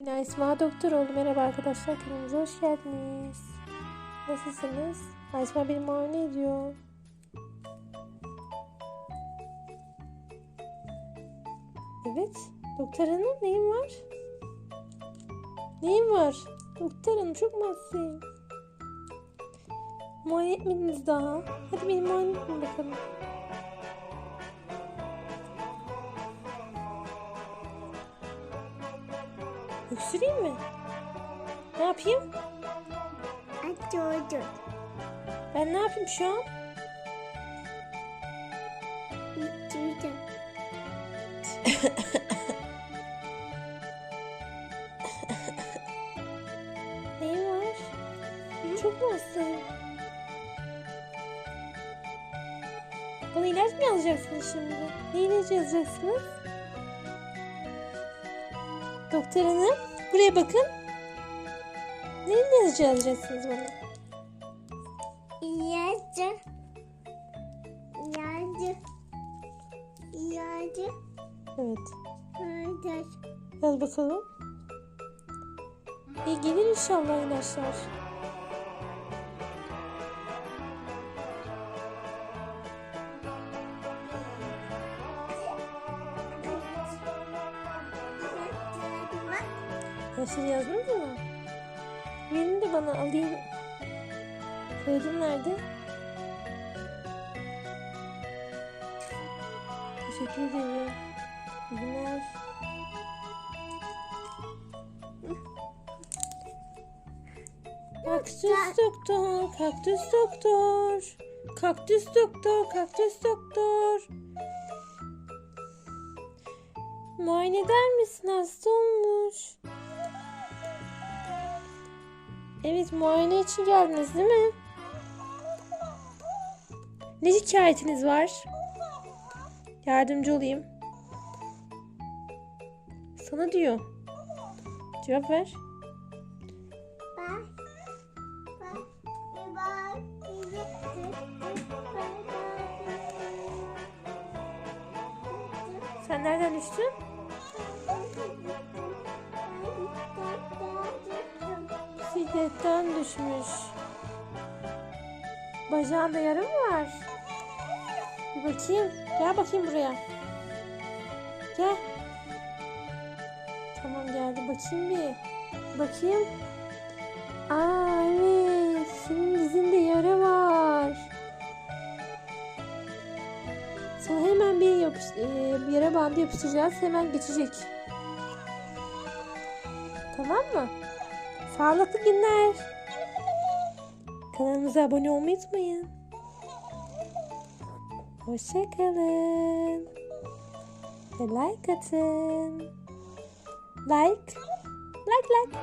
Yine Esma doktor oldu. Merhaba arkadaşlar. Kanalımıza hoş geldiniz. Nasılsınız? Esma beni muayene ediyor. Evet. Doktor hanım neyin var? Neyin var? Doktor hanım çok hastayım? Muayene etmediniz daha. Hadi beni muayene edin bakalım. Öksüreyim mi? Ne yapayım? Açıyordum. Ben ne yapayım şu an? Açıyordum. Neyin var? Çok mu hastayım? Bana ilaç mı yazacaksınız şimdi? Ne ilacı yazacaksınız? Doktor hanım buraya bakın. Ne ilacı yazacaksınız bana? İyacı. İyacı. İyacı. Evet. Hadi. Yaz bakalım. İyi gelir inşallah ilaçlar. İlaçları yazdınız mı? Verin de bana alayım. Kağıdım nerede? Teşekkür ederim. İyi günler. Kaktüs doktor, kaktüs doktor. Kaktüs doktor, kaktüs doktor. Muayene eder misin? Hasta olmuş. Evet muayene için geldiniz değil mi? Ne şikayetiniz var? Yardımcı olayım. Sana diyor. Cevap ver. Sen nereden düştün? Bisikletten düşmüş. Bacağında yara mı var? Bir bakayım. Gel bakayım buraya. Gel. Tamam geldi. Bakayım bir. Bakayım. Aa evet. Senin dizinde yara var. Sana hemen bir yapış, e, bir yara bandı yapıştıracağız. Hemen geçecek. Tamam mı? Sağlıklı günler. Kanalımıza abone olmayı unutmayın. Hoşçakalın. Ve like atın. Like. Like like.